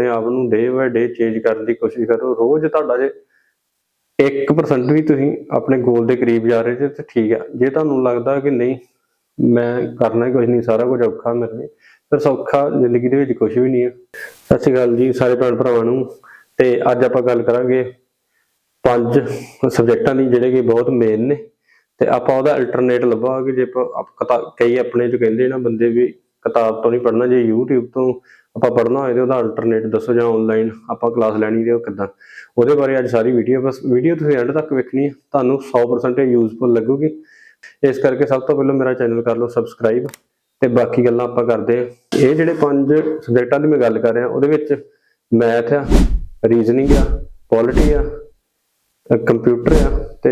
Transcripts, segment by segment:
ਆਪਣੇ ਆਪ ਨੂੰ ਡੇ ਬਾਏ ਡੇ ਚੇਂਜ ਕਰਨ ਦੀ ਕੋਸ਼ਿਸ਼ ਕਰੋ। ਰੋਜ਼ ਤੁਹਾਡਾ ਜੇ 1% ਵੀ ਤੁਸੀਂ ਆਪਣੇ ਗੋਲ ਦੇ ਕਰੀਬ ਜਾ ਰਹੇ ਜੇ ਤੇ ਠੀਕ ਆ। ਜੇ ਤੁਹਾਨੂੰ ਲੱਗਦਾ ਕਿ ਨਹੀਂ, ਮੈਂ ਕਰਨਾ ਕੁਝ ਨਹੀਂ, ਸਾਰਾ ਕੁਝ ਔਖਾ ਮੇਰੇ ਲਈ, ਫਿਰ ਸੌਖਾ ਜ਼ਿੰਦਗੀ ਦੇ ਵਿੱਚ ਕੁਝ ਵੀ ਨਹੀਂ ਹੈ ਸਤਿ ਸ਼੍ਰੀ ਅਕਾਲ ਜੀ ਸਾਰੇ ਭੈਣ ਭਰਾਵਾਂ ਨੂੰ। ਤੇ ਅੱਜ ਆਪਾਂ ਗੱਲ ਕਰਾਂਗੇ ਪੰਜ ਸਬਜੈਕਟਾਂ ਦੀ ਜਿਹੜੇ ਕਿ ਬਹੁਤ ਮੇਨ ਨੇ। ਤੇ ਆਪਾਂ ਉਹਦਾ ਅਲਟਰਨੇਟ ਲੱਭਾਂਗੇ। ਜੇ ਆਪਾਂ ਕਈ ਆਪਣੇ ਚ ਕਹਿੰਦੇ ਨਾ ਬੰਦੇ ਵੀ ਕਿਤਾਬ ਤੋਂ ਨਹੀਂ ਪੜਨਾ ਜੇ YouTube ਤੋਂ ਆਪਾਂ ਪੜ੍ਹਨਾ ਹੋਏ ਤੇ ਉਹਦਾ ਅਲਟਰਨੇਟ ਦੱਸੋ ਜਾਂ ਆਨਲਾਈਨ ਆਪਾਂ ਕਲਾਸ ਲੈਣੀ ਤੇ ਉਹ ਕਿੱਦਾਂ। ਉਹਦੇ ਬਾਰੇ ਅੱਜ ਸਾਰੀ ਵੀਡੀਓ ਬਸ ਵੀਡੀਓ ਤੁਸੀਂ ਐਂਡ ਤੱਕ ਵੇਖਣੀ ਹੈ, ਤੁਹਾਨੂੰ 100% ਯੂਜ਼ਫੁਲ ਲੱਗੂਗੀ। ਇਸ ਕਰਕੇ ਸਭ ਤੋਂ ਪਹਿਲਾਂ ਮੇਰਾ ਚੈਨਲ ਕਰ ਲਓ ਸਬਸਕ੍ਰਾਈਬ ਤੇ ਬਾਕੀ ਗੱਲਾਂ ਆਪਾਂ ਕਰਦੇ ਹਾਂ। ਇਹ ਜਿਹੜੇ ਪੰਜ ਸਬਜੈਕਟਾਂ ਦੀ ਮੈਂ ਗੱਲ ਕਰ ਰਿਹਾ, ਉਹਦੇ ਵਿੱਚ ਮੈਥ ਆ ਰੀਜ਼ਨਿੰਗ ਆ ਪੋਲਿਟੀ ਆ ਕੰਪਿਊਟਰ ਆ ਤੇ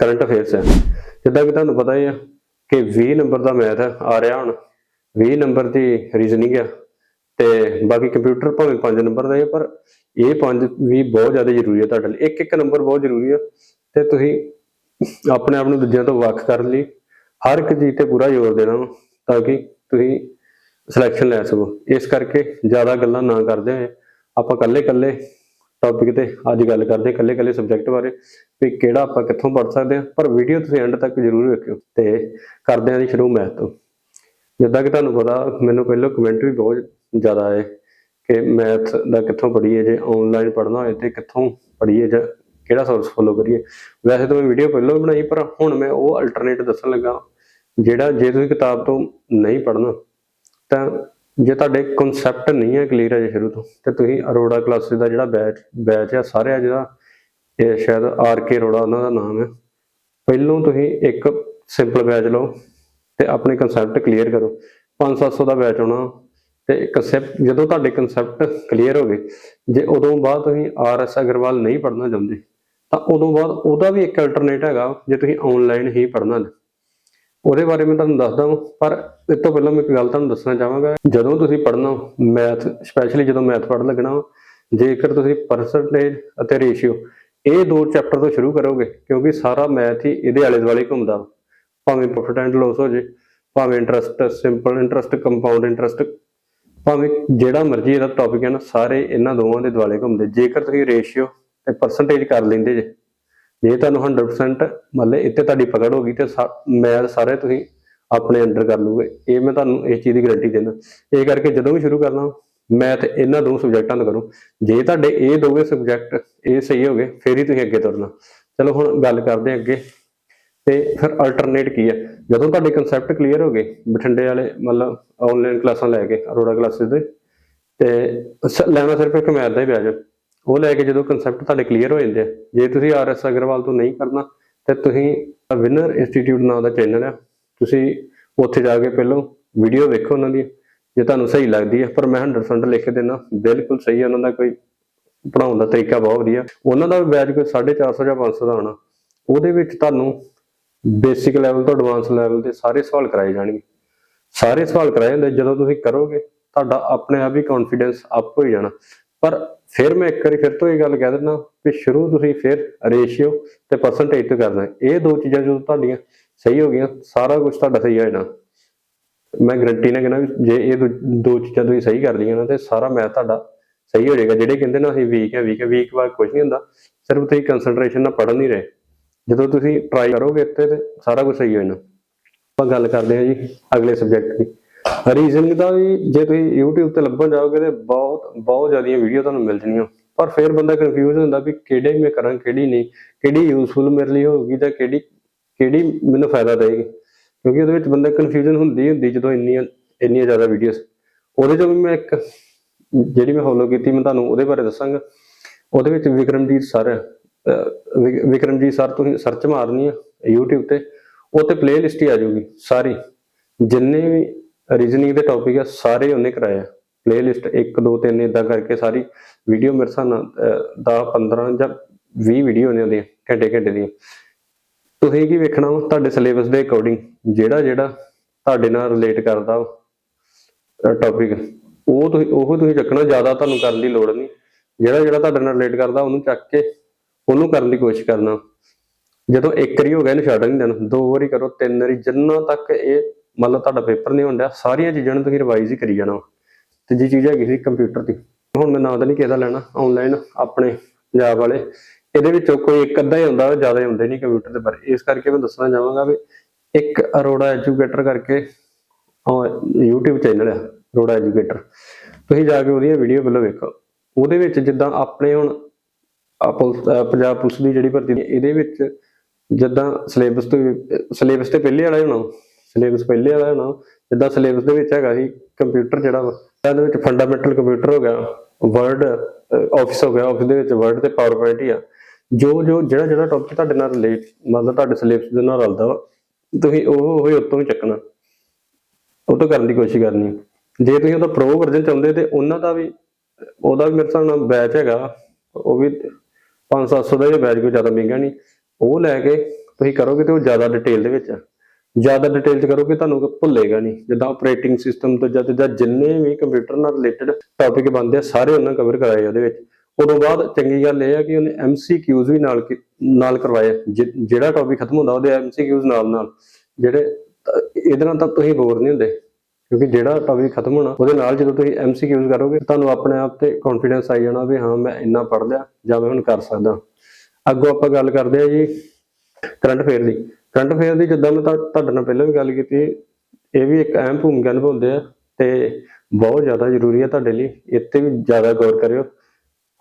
ਕਰੰਟ ਅਫੇਅਰਸ ਆ। ਜਿੱਦਾਂ ਕਿ ਤੁਹਾਨੂੰ ਪਤਾ ਹੀ ਆ ਕਿ 20 ਨੰਬਰ ਦਾ ਮੈਥ ਆ ਰਿਹਾ ਹੁਣ। 20 ਨੰਬਰ ਦੀ ਰੀਜ਼ਨਿੰਗ ਆ ਤੇ ਬਾਕੀ ਕੰਪਿਊਟਰ ਭਾਵੇਂ 5 ਨੰਬਰ ਦਾ ਹੈ ਪਰ ਇਹ ਪੰਜ ਵੀ ਬਹੁਤ ਜ਼ਿਆਦਾ ਜ਼ਰੂਰੀ ਹੈ ਤੁਹਾਡੇ ਲਈ। ਇੱਕ ਇੱਕ ਨੰਬਰ ਬਹੁਤ ਜ਼ਰੂਰੀ ਹੈ ਤੇ ਤੁਸੀਂ ਆਪਣੇ ਆਪ ਨੂੰ ਦੂਜਿਆਂ ਤੋਂ ਵੱਖ ਕਰਨ ਲਈ ਹਰ ਇੱਕ ਚੀਜ਼ ਤੇ ਪੂਰਾ ਜ਼ੋਰ ਦੇਣਾ ਵਾ, ਤਾਂ ਕਿ ਤੁਸੀਂ ਸਿਲੈਕਸ਼ਨ ਲੈ ਸਕੋ। ਇਸ ਕਰਕੇ ਜ਼ਿਆਦਾ ਗੱਲਾਂ ਨਾ ਕਰਦੇ ਹੋਏ ਆਪਾਂ ਇਕੱਲੇ ਇਕੱਲੇ ਟੌਪਿਕ ਤੇ ਅੱਜ ਗੱਲ ਕਰਦੇ ਹਾਂ, ਇਕੱਲੇ ਇਕੱਲੇ ਸਬਜੈਕਟ ਬਾਰੇ ਵੀ ਕਿਹੜਾ ਆਪਾਂ ਕਿੱਥੋਂ ਪੜ੍ਹ ਸਕਦੇ ਹਾਂ। ਪਰ ਵੀਡੀਓ ਤੁਸੀਂ ਐਂਡ ਤੱਕ ਜ਼ਰੂਰ ਵੇਖਿਓ ਤੇ ਕਰਦੇ ਹਾਂ ਜੀ ਸ਼ੁਰੂ ਮੈਥ ਤੋਂ। ਜਿੱਦਾਂ ਕਿ ਤੁਹਾਨੂੰ ਪਤਾ, ਮੈਨੂੰ ਪਹਿਲਾਂ ਕਮੈਂਟ ਵੀ ਬਹੁਤ ਜ਼ਿਆਦਾ ਹੈ ਕਿ ਮੈਥ ਦਾ ਕਿੱਥੋਂ ਪੜ੍ਹੀਏ, ਜੇ ਆਨਲਾਈਨ ਪੜ੍ਹਨਾ ਹੋਏ ਤੇ ਕਿੱਥੋਂ ਪੜ੍ਹੀਏ ਜਾਂ ਕਿਹੜਾ ਸੋਰਸ ਫੋਲੋ ਕਰੀਏ। ਵੈਸੇ ਤਾਂ ਮੈਂ ਵੀਡੀਓ ਪਹਿਲਾਂ ਵੀ ਬਣਾਈ, ਪਰ ਹੁਣ ਮੈਂ ਉਹ ਅਲਟਰਨੇਟ ਦੱਸਣ ਲੱਗਾ ਜਿਹੜਾ ਜੇ ਤੁਸੀਂ ਕਿਤਾਬ ਤੋਂ ਨਹੀਂ ਪੜ੍ਹਨਾ, ਤਾਂ ਜੇ ਤੁਹਾਡੇ ਕਨਸੈਪਟ ਨਹੀਂ ਹੈ ਕਲੀਅਰ ਹੈ ਸ਼ੁਰੂ ਤੋਂ, ਤੇ ਤੁਸੀਂ ਅਰੋੜਾ ਕਲਾਸਿਸ ਦਾ ਜਿਹੜਾ ਬੈਚ ਬੈਚ ਹੈ ਸਾਰੇ ਜਿਹੜਾ, ਇਹ ਸ਼ਾਇਦ ਆਰ ਕੇ ਅਰੋੜਾ ਉਹਨਾਂ ਦਾ ਨਾਮ ਹੈ, ਪਹਿਲੋਂ ਤੁਸੀਂ ਇੱਕ ਸਿੰਪਲ ਬੈਚ ਲਓ ਤੇ ਆਪਣੇ ਕਨਸੈਪਟ ਕਲੀਅਰ ਕਰੋ। 5-700 ਦਾ ਬੈਚ ਆਉਣਾ ਤੇ ਕਨਸੈਪਟ ਜਦੋਂ ਤੁਹਾਡੇ ਕਨਸੈਪਟ ਕਲੀਅਰ ਹੋ ਗਏ, ਜੇ ਉਦੋਂ ਬਾਅਦ ਤੁਸੀਂ ਆਰ ਐਸ ਅਗਰਵਾਲ ਨਹੀਂ ਪੜ੍ਹਨਾ ਚਾਹੁੰਦੇ, ਤਾਂ ਉਦੋਂ ਬਾਅਦ ਉਹਦਾ ਵੀ ਇੱਕ ਅਲਟਰਨੇਟ ਹੈਗਾ, ਜੇ ਤੁਸੀਂ ਆਨਲਾਈਨ ਹੀ ਪੜ੍ਹਨਾ ਹੈ ਉਹਦੇ ਬਾਰੇ ਮੈਂ ਤੁਹਾਨੂੰ ਦੱਸਦਾ ਹਾਂ ਪਰ ਇਸ ਤੋਂ ਪਹਿਲਾਂ ਮੈਂ ਇੱਕ ਗੱਲ ਤੁਹਾਨੂੰ ਦੱਸਣਾ ਚਾਹਾਂਗਾ ਜਦੋਂ ਤੁਸੀਂ ਪੜ੍ਹਨਾ ਮੈਥ ਸਪੈਸ਼ਲੀ ਜਦੋਂ ਮੈਥ ਪੜ੍ਹਨ ਲੱਗਣਾ ਜੇਕਰ ਤੁਸੀਂ ਪਰਸੈਂਟੇਜ ਅਤੇ ਰੇਸ਼ੀਓ ਇਹ ਦੋ ਚੈਪਟਰ ਤੋਂ ਸ਼ੁਰੂ ਕਰੋਗੇ, ਕਿਉਂਕਿ ਸਾਰਾ ਮੈਥ ਹੀ ਇਹਦੇ ਆਲੇ ਦੁਆਲੇ ਘੁੰਮਦਾ ਵਾ। ਭਾਵੇਂ ਪ੍ਰੋਫਿਟ ਐਂਡ ਲਾਸ ਹੋ ਜੇ, ਭਾਵੇਂ interest simple interest compound interest ਭਾਵੇਂ ਜਿਹੜਾ ਮਰਜ਼ੀ ਇਹਦਾ ਟੌਪਿਕ ਹੈ ਨਾ, ਸਾਰੇ ਇਹਨਾਂ ਦੋਵਾਂ ਦੇ ਦੁਆਲੇ ਘੁੰਮਦੇ। ਜੇਕਰ ਤੁਸੀਂ ਰੇਸ਼ੀਓ ਤੇ ਪਰਸੈਂਟੇਜ ਕਰ ਲੈਂਦੇ ਜੇ ਜੇ ਤੁਹਾਨੂੰ 100% ਮਤਲਬ ਇੱਥੇ ਤੁਹਾਡੀ ਪਕੜ ਹੋ ਗਈ ਤੇ ਮੈਥ ਸਾਰੇ ਤੁਸੀਂ ਆਪਣੇ ਅੰਡਰ ਕਰ ਲੂਗੇ ਇਹ ਮੈਂ ਤੁਹਾਨੂੰ ਇਸ ਚੀਜ਼ ਦੀ ਗਾਰੰਟੀ ਦਿੰਦਾ। ਇਹ ਕਰਕੇ ਜਦੋਂ ਵੀ ਸ਼ੁਰੂ ਕਰਨਾ ਮੈਥ ਇਹਨਾਂ ਦੋ ਸਬਜੈਕਟਾਂ ਦਾ ਕਰੋ। ਜੇ ਤੁਹਾਡੇ ਇਹ ਦੋਵੇਂ ਸਬਜੈਕਟ ਇਹ ਸਹੀ ਹੋ ਗਏ, ਫਿਰ ਹੀ ਤੁਸੀਂ ਅੱਗੇ ਤੁਰਨਾ। ਚਲੋ ਹੁਣ ਗੱਲ ਕਰਦੇ ਅੱਗੇ। ਤੇ ਫਿਰ ਅਲਟਰਨੇਟ ਕੀ ਹੈ? ਜਦੋਂ ਤੁਹਾਡੇ ਕਨਸੈਪਟ ਕਲੀਅਰ ਹੋ ਗਏ, ਬਠਿੰਡੇ ਵਾਲੇ ਮਤਲਬ ਆਨਲਾਈਨ ਕਲਾਸਾਂ ਲੈ ਕੇ, ਅਰੋੜਾ ਕਲਾਸਿਸ ਦੇ, ਤੇ ਲੈਣਾ ਸਿਰਫ ਇੱਕ ਮੈਥ ਦਾ ਹੀ ਵਿਆਜ। ਉਹ ਲੈ ਕੇ ਜਦੋਂ ਕਨਸੈਪਟ ਤੁਹਾਡੇ ਕਲੀਅਰ ਹੋ ਜਾਂਦੇ ਆ, ਜੇ ਤੁਸੀਂ ਆਰ ਅਗਰਵਾਲ ਤੋਂ ਨਹੀਂ ਕਰਨਾ, ਤੇ ਤੁਸੀਂ ਵਿਨਰ ਇੰਸਟੀਚਿਊਟ ਨਾਂ ਦਾ ਚੈਨਲ ਆ। ਤੁਸੀਂ ਉੱਥੇ ਜਾ ਕੇ ਪਹਿਲਾਂ ਵੀਡੀਓ ਵੇਖੋ ਉਹਨਾਂ ਦੀ, ਜੇ ਤੁਹਾਨੂੰ ਸਹੀ ਲੱਗਦੀ ਹੈ ਪਰ ਮੈਂ 100% ਲਿਖ ਕੇ ਦੇਣਾ ਬਿਲਕੁਲ ਸਹੀ ਹੈ ਉਹਨਾਂ ਦਾ ਕੋਈ ਪੜਾਉਣ ਦਾ ਤਰੀਕਾ ਬਹੁਤ ਵਧੀਆ। ਉਹਨਾਂ ਦਾ ਵੀ ਬੈਚ ਕੋਈ 450 ਜਾਂ 500 ਦਾ ਹੋਣਾ। ਉਹਦੇ ਵਿੱਚ ਤੁਹਾਨੂੰ ਬੇਸਿਕ ਲੈਵਲ ਤੋਂ ਐਡਵਾਂਸ ਲੈਵਲ ਦੇ ਸਾਰੇ ਸਵਾਲ ਕਰਾਏ ਜਾਣਗੇ। ਸਾਰੇ ਸਵਾਲ ਕਰਾਏ ਜਾਂਦੇ ਜਦੋਂ ਤੁਸੀਂ ਕਰੋਗੇ, ਤੁਹਾਡਾ ਆਪਣੇ ਆਪ ਹੀ ਕੌਨਫੀਡੈਂਸ ਅਪ ਹੋ ਜਾਣਾ। ਪਰ ਫਿਰ ਮੈਂ ਇੱਕ ਵਾਰੀ ਫਿਰ ਤੋਂ ਇਹ ਗੱਲ ਕਹਿ ਦਿੰਦਾ ਕਿ ਸ਼ੁਰੂ ਤੁਸੀਂ ਫਿਰ ਰੇਸ਼ੀਓ ਤੇ ਪਰਸੈਂਟੇਜ ਤੋਂ ਕਰਨਾ। ਇਹ ਦੋ ਚੀਜ਼ਾਂ ਜਦੋਂ ਤੁਹਾਡੀਆਂ ਸਹੀ ਹੋ ਗਈਆਂ, ਸਾਰਾ ਕੁਝ ਤੁਹਾਡਾ ਸਹੀ ਹੋ ਜਾਣਾ। ਮੈਂ ਗਰੰਟੀ ਨਾਲ ਕਹਿੰਦਾ ਵੀ ਜੇ ਇਹ ਦੋ- ਦੋ ਚੀਜ਼ਾਂ ਤੁਸੀਂ ਸਹੀ ਕਰ ਲਈਆਂ ਨਾ, ਤੇ ਸਾਰਾ ਮੈਥ ਤੁਹਾਡਾ ਸਹੀ ਹੋ ਜਾਏਗਾ। ਜਿਹੜੇ ਕਹਿੰਦੇ ਨਾ ਅਸੀਂ ਵੀਕ ਹੈ ਵੀਕ ਹੈ ਵੀਕ ਬਾਅਦ ਕੁਝ ਨਹੀਂ ਹੁੰਦਾ, ਸਿਰਫ ਤੁਸੀਂ ਕਨਸੈਂਟਰੇਸ਼ਨ ਨਾਲ ਪੜ੍ਹਨ ਨਹੀਂ ਰਹੇ। ਜਦੋਂ ਤੁਸੀਂ ਟਰਾਈ ਕਰੋਗੇ ਇੱਥੇ ਤੇ ਸਾਰਾ ਕੁਝ ਸਹੀ ਹੋ ਜਾਣਾ। ਆਪਾਂ ਗੱਲ ਕਰਦੇ ਹਾਂ ਜੀ ਅਗਲੇ ਸਬਜੈਕਟ ਦੀ। ਰੀਜ਼ਨਿੰਗ ਦਾ ਵੀ ਜੇ ਤੁਸੀਂ YouTube ਤੇ ਲੱਭਣ ਜਾਓਗੇ ਤੇ ਬਹੁਤ ਬਹੁਤ ਜ਼ਿਆਦੀਆਂ ਵੀਡੀਓ ਤੁਹਾਨੂੰ ਮਿਲ ਜਣੀਆਂ ਪਰ ਫਿਰ ਬੰਦਾ ਕਨਫਿਊਜ਼ ਹੁੰਦਾ ਵੀ ਕਿਹੜੇ ਮੈਂ ਕਰਾਂ, ਕਿਹੜੀ ਨਹੀਂ। ਕਿਹੜੀ ਯੂਸਫੁਲ ਮੇਰੇ ਲਈ ਹੋਊਗੀ ਜਾਂ ਕਿਹੜੀ ਕਿਹੜੀ ਮੈਨੂੰ ਫਾਇਦਾ ਦੇਗੀ ਕਿਉਂਕਿ ਉਹਦੇ ਵਿੱਚ ਬੰਦਾ ਕਨਫਿਊਜ਼ਨ ਹੁੰਦੀ ਹੁੰਦੀ ਜਦੋਂ ਇੰਨੀਆਂ ਇੰਨੀਆਂ ਜ਼ਿਆਦਾ ਵੀਡੀਓਜ਼ ਉਹਦੇ ਚੋਂ ਵੀ ਮੈਂ ਇੱਕ, ਜਿਹੜੀ ਮੈਂ ਫੋਲੋ ਕੀਤੀ, ਮੈਂ ਤੁਹਾਨੂੰ ਉਹਦੇ ਬਾਰੇ ਦੱਸਾਂਗਾ। ਉਹਦੇ ਵਿੱਚ ਵਿਕਰਮਜੀਤ ਸਰ ਵਿਕਰਮਜੀਤ ਸਰ ਤੁਸੀਂ ਸਰਚ ਮਾਰਨੀ ਆ YouTube ਤੇ, ਉਹ ਤੇ ਪਲੇਲਿਸਟ ਹੀ ਆ ਜਾਊਗੀ, ਸਾਰੀ। ਜਿੰਨੇ ਵੀ ਰੀਜ਼ਨਿੰਗ ਦੇ ਟੌਪਿਕ ਆ, ਸਾਰੇ ਉਹਨੇ ਕਰਾਏ ਪਲੇਲਿਸਟ 1 2 3 ਇਦਾਂ ਕਰਕੇ ਸਾਰੀ ਵੀਡੀਓ ਮੇਰੇ ਹਿਸਾਬ ਨਾਲ 10 15 ਜਾਂ 20 ਵੀਡੀਓ ਨੇ ਉਹਦੀਆਂ, ਘੰਟੇ ਘੰਟੇ ਦੀਆਂ। ਤੁਸੀਂ ਕੀ ਵੇਖਣਾ ਵਾ? ਤੁਹਾਡੇ ਸਿਲੇਬਸ ਦੇ ਅਕੋਰਡਿੰਗ ਜਿਹੜਾ ਜਿਹੜਾ ਤੁਹਾਡੇ ਨਾਲ ਰਿਲੇਟ ਕਰਦਾ ਟੌਪਿਕ ਉਹ ਤੁਸੀਂ ਉਹ ਤੁਸੀਂ ਚੱਕਣਾ, ਜ਼ਿਆਦਾ ਤੁਹਾਨੂੰ ਕਰਨ ਦੀ ਲੋੜ ਨਹੀਂ। ਜਿਹੜਾ ਜਿਹੜਾ ਤੁਹਾਡੇ ਨਾਲ ਰਿਲੇਟ ਕਰਦਾ, ਉਹਨੂੰ ਚੱਕ ਕੇ ਉਹਨੂੰ ਕਰਨ ਦੀ ਕੋਸ਼ਿਸ਼ ਕਰਨਾ। ਜਦੋਂ ਇੱਕ ਵਾਰੀ ਹੋ ਗਿਆ ਇਹਨੂੰ ਛੱਡ ਨਹੀਂ ਦੇਣਾ, ਦੋ ਵਾਰੀ ਕਰੋ, ਤਿੰਨ ਵਾਰੀ, ਜਿੰਨਾ ਤੱਕ ਇਹ ਮਤਲਬ ਤੁਹਾਡਾ ਪੇਪਰ ਨਹੀਂ ਹੁੰਦਾ ਸਾਰੀਆਂ ਚੀਜ਼ਾਂ ਨੂੰ ਤੁਸੀਂ ਰਿਵਾਈਜ਼ ਹੀ ਕਰੀ ਜਾਣਾ। ਤੀਜੀ ਚੀਜ਼ ਹੈਗੀ ਸੀ ਕੰਪਿਊਟਰ ਦੀ, ਹੁਣ ਮੈਂ ਨਾਂ ਤਾਂ ਨਹੀਂ ਕਿਸੇ ਲੈਣਾ ਆਨਲਾਈਨ ਆਪਣੇ ਪੰਜਾਬ ਵਾਲੇ। ਇਹਦੇ ਵਿੱਚੋਂ ਕੋਈ ਇੱਕ ਅੱਧਾ ਹੀ ਹੁੰਦਾ, ਜ਼ਿਆਦਾ ਹੁੰਦੇ ਨਹੀਂ ਕੰਪਿਊਟਰ ਦੇ ਬਾਰੇ। ਇਸ ਕਰਕੇ ਮੈਂ ਦੱਸਣਾ ਚਾਹਾਂਗਾ ਵੀ ਇੱਕ ਅਰੋੜਾ ਐਜੂਕੇਟਰ ਕਰਕੇ, ਉਹ YouTube ਚੈਨਲ ਆ, ਅਰੋੜਾ ਐਜੂਕੇਟਰ ਤੁਸੀਂ ਜਾ ਕੇ ਉਹਦੀਆਂ ਵੀਡੀਓ ਪਹਿਲਾਂ ਵੇਖੋ। ਉਹਦੇ ਵਿੱਚ ਜਿੱਦਾਂ ਆਪਣੇ ਹੁਣ ਪੁਲਿਸ- ਪੰਜਾਬ ਪੁਲਿਸ ਦੀ ਜਿਹੜੀ ਭਰਤੀ ਇਹਦੇ ਵਿੱਚ ਜਿੱਦਾਂ ਸਿਲੇਬਸ ਤੋਂ ਸਿਲੇਬਸ ਤੇ ਪਹਿਲੇ ਵਾਲਾ ਹੋਣਾ। ਸਿਲੇਬਸ ਪਹਿਲੇ ਵਾਲਾ ਹੋਣਾ। ਜਿੱਦਾਂ ਸਿਲੇਬਸ ਦੇ ਵਿੱਚ ਹੈਗਾ ਸੀ ਕੰਪਿਊਟਰ ਜਿਹੜਾ ਵਾ, ਇਹਦੇ ਵਿੱਚ ਫੰਡਾਮੈਂਟਲ ਕੰਪਿਊਟਰ ਹੋ ਗਿਆ ਵਰਡ ਆਫਿਸ ਹੋ ਗਿਆ। ਆਫਿਸ ਦੇ ਵਿੱਚ ਵਰਡ ਤੇ ਪਾਵਰ ਪੁਆਇੰਟ ਹੀ ਆ। ਜੋ ਜੋ ਜਿਹੜਾ ਜਿਹੜਾ ਟੌਪਿਕ ਤੁਹਾਡੇ ਨਾਲ ਰਿਲੇਟ ਮਤਲਬ ਤੁਹਾਡੇ ਸਿਲੇਬਸ ਦੇ ਨਾਲ ਰਲਦਾ ਵਾ, ਤੁਸੀਂ ਉਹ ਉਹ ਹੀ ਉੱਤੋਂ ਹੀ ਚੱਕਣਾ। ਉਹ ਤੋਂ ਕਰਨ ਦੀ ਕੋਸ਼ਿਸ਼ ਕਰਨੀ ਜੇ ਤੁਸੀਂ ਉਹਦਾ ਪ੍ਰੋ ਵਰਜ਼ਨ ਚਾਹੁੰਦੇ ਤੇ ਉਹਨਾਂ ਦਾ ਵੀ, ਉਹਦਾ ਵੀ ਮੇਰੇ ਹਿਸਾਬ ਨਾਲ ਬੈਚ ਹੈਗਾ। ਉਹ ਵੀ 5-700 ਦਾ ਹੀ ਬੈਚ ਕੋਈ ਜ਼ਿਆਦਾ ਮਹਿੰਗਾ ਨਹੀਂ। ਉਹ ਲੈ ਕੇ ਤੁਸੀਂ ਕਰੋਗੇ ਤੇ ਉਹ ਜ਼ਿਆਦਾ ਡਿਟੇਲ ਦੇ ਵਿੱਚ ਆ। ਜ਼ਿਆਦਾ ਡਿਟੇਲ ਚ ਕਰੋਗੇ ਤੁਹਾਨੂੰ ਭੁੱਲੇਗਾ ਨਹੀਂ। ਜਿੱਦਾਂ ਆਪਰੇਟਿੰਗ ਸਿਸਟਮ ਤੋਂ ਜਦ ਜਦ ਜਿੰਨੇ ਵੀ ਕੰਪਿਊਟਰ ਨਾਲ ਰਿਲੇਟਡ ਟੌਪਿਕ ਬਣਦੇ ਆ, ਸਾਰੇ ਉਹਨਾਂ ਕਵਰ ਕਰਾਏ ਉਹਦੇ ਵਿੱਚ। ਉਦੋਂ ਬਾਅਦ ਚੰਗੀ ਗੱਲ ਇਹ ਆ ਕਿ ਉਹਨੇ ਐਮਸੀਕਿਊਜ਼ ਵੀ ਨਾਲ ਕੀ- ਨਾਲ ਕਰਵਾਏ ਆ। ਜਿ- ਜਿਹੜਾ ਟੌਪਿਕ ਖਤਮ ਹੁੰਦਾ, ਉਹਦੇ ਐਮਸੀਕਿਊਜ਼ ਨਾਲ ਨਾਲ ਜਿਹੜੇ, ਇਹਦੇ ਨਾਲ ਤਾਂ ਤੁਸੀਂ ਬੋਰ ਨਹੀਂ ਹੁੰਦੇ। ਕਿਉਂਕਿ ਜਿਹੜਾ ਟੌਪਿਕ ਖਤਮ ਹੋਣਾ, ਉਹਦੇ ਨਾਲ ਜਦੋਂ ਤੁਸੀਂ ਐਮਸੀਕਿਊਜ਼ ਕਰੋਗੇ, ਤੁਹਾਨੂੰ ਆਪਣੇ ਆਪ ਤੇ ਕੌਨਫੀਡੈਂਸ ਆਈ ਜਾਣਾ ਵੀ ਹਾਂ, ਮੈਂ ਇੰਨਾ ਪੜ੍ਹ ਲਿਆ, ਜਾਂ ਮੈਂ ਹੁਣ ਕਰ ਸਕਦਾ। ਅੱਗੋਂ ਆਪਾਂ ਗੱਲ ਕਰਦੇ ਆ ਜੀ ਕਰੰਟ ਅਫੇਅਰ ਦੀ। ਕਰੰਟ ਅਫੇਅਰ ਦੀ ਜਿੱਦਾਂ ਮੈਂ ਤੁਹਾ- ਤੁਹਾਡੇ ਨਾਲ ਪਹਿਲਾਂ ਵੀ ਗੱਲ ਕੀਤੀ, ਇਹ ਵੀ ਇੱਕ ਅਹਿਮ ਭੂਮਿਕਾ ਨਿਭਾਉਂਦੇ ਆ ਤੇ ਬਹੁਤ ਜ਼ਿਆਦਾ ਜ਼ਰੂਰੀ ਹੈ ਤੁਹਾਡੇ ਲਈ, ਇੱਥੇ ਵੀ ਜ਼ਿਆਦਾ ਗੌਰ ਕਰਿਓ।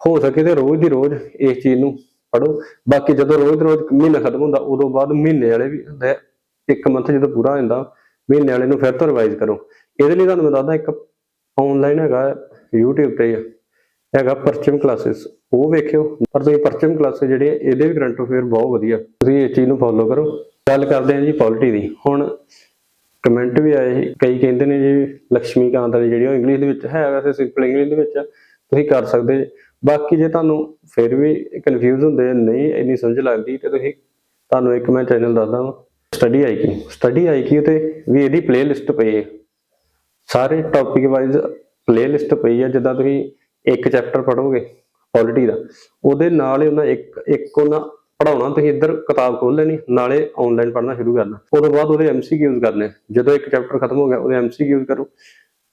ਹੋ ਸਕੇ ਤੇ ਰੋਜ਼ ਦੀ ਰੋਜ਼ ਇਸ ਚੀਜ਼ ਨੂੰ ਪੜੋ ਬਾਕੀ ਜਦੋਂ ਰੋਜ਼ ਦੀ ਰੋਜ਼ ਮਹੀਨਾ ਖਤਮ ਹੁੰਦਾ, ਉਦੋਂ ਬਾਅਦ ਮਹੀਨੇ ਵਾਲੇ ਵੀ ਹੁੰਦੇ ਇੱਕ ਮੰਥ ਜਦੋਂ ਪੂਰਾ ਹੁੰਦਾ ਮਹੀਨੇ ਵਾਲੇ ਨੂੰ ਫਿਰ ਤੋਂ ਰਿਵਾਈਜ਼ ਕਰੋ। ਇਹਦੇ ਲਈ ਤੁਹਾਨੂੰ ਮੈਂ ਦੱਸਦਾ ਇੱਕ ਆਨਲਾਈਨ ਹੈਗਾ YouTube ਤੇ ਹੈਗਾ ਪਰਚਮ ਕਲਾਸਿਸ ਉਹ ਵੇਖਿਓ। ਪਰ ਤੁਸੀਂ ਪਰਚਮ ਕਲਾਸਿਸ ਜਿਹੜੇ ਇਹਦੇ ਵੀ ਕਰੰਟ ਅਫੇਅਰ ਬਹੁਤ ਵਧੀਆ। ਤੁਸੀਂ ਇਸ ਚੀਜ਼ ਨੂੰ ਫੋਲੋ ਕਰੋ। ਗੱਲ ਕਰਦੇ ਹਾਂ ਜੀ ਪੋਲਿਟੀ ਦੀ। ਹੁਣ ਕਮੈਂਟ ਵੀ ਆਏ ਸੀ, ਕਈ ਕਹਿੰਦੇ ਨੇ ਜੀ ਲక్ష్ਮੀ ਕਾਂਤ ਵਾਲੀ ਜਿਹੜੀ ਉਹ ਇੰਗਲਿਸ਼ ਦੇ ਵਿੱਚ ਹੈ ਵੈਸੇ ਸਿੰਪਲ ਇੰਗਲਿਸ਼ ਦੇ ਵਿੱਚ ਤੁਸੀਂ ਕਰ ਸਕਦੇ ਬਾਕੀ ਜੇ ਤੁਹਾਨੂੰ ਫਿਰ ਵੀ ਕਨਫਿਊਜ਼ ਹੁੰਦੇ ਨਹੀਂ ਇੰਨੀ ਸਮਝ ਲੱਗਦੀ ਤੇ ਤੁਸੀਂ ਤੁਹਾਨੂੰ ਇੱਕ ਮੈਂ ਚੈਨਲ ਦੱਸਦਾ ਹਾਂ ਸਟੱਡੀ ਆਈਕਿਊ ਸਟੱਡੀ ਆਈਕਿਊ ਤੇ ਵੀ ਇਹਦੀ ਪਲੇਲਿਸਟ ਪਈ ਹੈ। ਸਾਰੇ ਟੌਪਿਕ ਵਾਈਜ਼ ਪਲੇਲਿਸਟ ਪਈ ਹੈ ਜਿੱਦਾਂ ਤੁਸੀਂ ਇੱਕ ਚੈਪਟਰ ਪੜੋਗੇ ਪੋਲਿਟੀ ਦਾ, ਉਹਦੇ ਨਾਲ ਹੀ ਉਹਨਾਂ ਇੱਕ ਇੱਕ ਉਹਨਾਂ ਪੜਾਉਣਾ ਤੁਸੀਂ ਇੱਧਰ ਕਿਤਾਬ ਖੋਲ ਲੈਣੀ, ਨਾਲੇ ਆਨਲਾਈਨ ਪੜ੍ਹਨਾ ਸ਼ੁਰੂ ਕਰਨਾ। ਉਦੋਂ ਬਾਅਦ ਉਹਦੇ ਐਮਸੀਕਿਊਜ਼ ਕਰਨੇ, ਜਦੋਂ ਇੱਕ ਚੈਪਟਰ ਖਤਮ ਹੋ ਗਿਆ, ਉਹਦੇ ਐਮਸੀਕਿਊਜ਼ ਕਰੋ,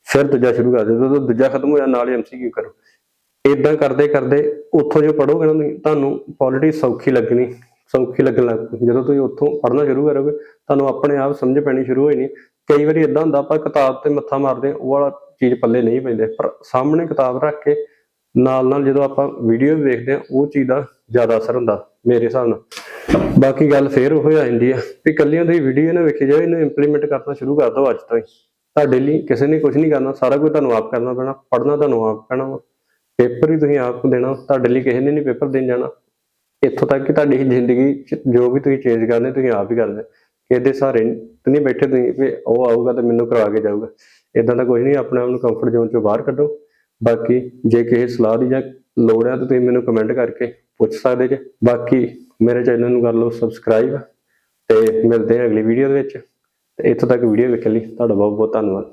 ਫਿਰ ਦੂਜਾ ਸ਼ੁਰੂ ਕਰ ਦਿਓ, ਜਦੋਂ ਦੂਜਾ ਖਤਮ ਹੋਇਆ, ਨਾਲ ਹੀ ਐਮਸੀਕਿਊ ਕਰੋ। ਇਦਾਂ ਕਰਦੇ ਕਰਦੇ ਉੱਥੋਂ ਜੋ ਪੜੋਗੇ ਨਾ ਤੁਹਾਨੂੰ ਪੋਲਿਟੀ ਸੌਖੀ ਲੱਗਣੀ, ਸੌਖੀ ਲੱਗਣ ਲੱਗ ਪਈ ਜਦੋਂ ਤੁਸੀਂ ਉੱਥੋਂ ਪੜ੍ਹਨਾ ਸ਼ੁਰੂ ਕਰੋਗੇ, ਤੁਹਾਨੂੰ ਆਪਣੇ ਆਪ ਸਮਝ ਪੈਣੀ ਸ਼ੁਰੂ ਹੋਈ ਨਹੀਂ ਕਈ ਵਾਰੀ ਇਦਾਂ ਹੁੰਦਾ ਆਪਾਂ ਕਿਤਾਬ ਤੇ ਮੱਥਾ ਮਾਰਦੇ ਹਾਂ, ਉਹ ਵਾਲਾ ਚੀਜ਼ ਪੱਲੇ ਨਹੀਂ ਪੈਂਦੇ। ਪਰ ਸਾਹਮਣੇ ਕਿਤਾਬ ਰੱਖ ਕੇ ਨਾਲ ਨਾਲ ਜਦੋਂ ਆਪਾਂ ਵੀਡੀਓ ਵੇਖਦੇ ਹਾਂ ਉਹ ਚੀਜ਼ ਦਾ ਜ਼ਿਆਦਾ ਅਸਰ ਹੁੰਦਾ ਮੇਰੇ ਹਿਸਾਬ ਨਾਲ। ਬਾਕੀ ਗੱਲ ਫੇਰ ਉਹ ਹੋ ਜਾਂਦੀ ਆ ਵੀ ਕੱਲੀਆਂ ਦੀ ਵੀਡੀਓ ਨਾ ਵੇਖੀ ਜਾਓ ਇਹਨੂੰ ਇੰਪਲੀਮੈਂਟ ਕਰਨਾ ਸ਼ੁਰੂ ਕਰ ਦਿਓ ਅੱਜ ਤੋਂ ਹੀ। ਤੁਹਾਡੇ ਲਈ ਕਿਸੇ ਨੇ ਕੁਝ ਨਹੀਂ ਕਰਨਾ ਸਾਰਾ ਕੁਝ ਤੁਹਾਨੂੰ ਆਪ ਕਰਨਾ ਪੈਣਾ ਪੜ੍ਹਨਾ ਤੁਹਾਨੂੰ ਆਪ ਪੈਣਾ ਵਾ। ਪੇਪਰ ਵੀ ਤੁਸੀਂ ਆਪ ਦੇਣਾ ਤੁਹਾਡੇ ਲਈ ਕਿਸੇ ਨੇ ਨਹੀਂ ਪੇਪਰ ਦੇਣ ਜਾਣਾ। ਇੱਥੋਂ ਤੱਕ ਕਿ ਤੁਹਾਡੀ ਜ਼ਿੰਦਗੀ 'ਚ ਜੋ ਵੀ ਤੁਸੀਂ ਚੇਂਜ ਕਰਨੇ ਤੁਸੀਂ ਆਪ ਹੀ ਕਰਦੇ ਕਿਸੇ ਸਾਰੇ ਨਹੀਂ ਬੈਠੇ ਤੁਸੀਂ ਵੀ ਉਹ ਆਊਗਾ ਤਾਂ ਮੈਨੂੰ ਕਰਵਾ ਕੇ ਜਾਊਗਾ। ਇਦਾਂ ਦਾ ਕੁਝ ਨਹੀਂ, ਆਪਣੇ ਆਪ ਨੂੰ ਕੰਫਰਟ ਜ਼ੋਨ ਚੋਂ ਬਾਹਰ ਕੱਢੋ। ਬਾਕੀ ਜੇ ਕਿਸੇ ਸਲਾਹ ਦੀ ਜਾਂ ਲੋੜ ਹੈ ਤਾਂ ਤੁਸੀਂ ਮੈਨੂੰ ਕਮੈਂਟ ਕਰਕੇ ਪੁੱਛ ਸਕਦੇ ਜੇ। ਬਾਕੀ ਮੇਰੇ ਚੈਨਲ ਨੂੰ ਕਰ ਲਓ ਸਬਸਕ੍ਰਾਈਬ ਤੇ ਮਿਲਦੇ ਹਾਂ ਅਗਲੀ ਵੀਡੀਓ ਦੇ ਵਿੱਚ। ਤੇ ਇੱਥੋਂ ਤੱਕ ਵੀਡੀਓ ਵੇਖਣ ਲਈ ਤੁਹਾਡਾ ਬਹੁਤ ਬਹੁਤ ਧੰਨਵਾਦ।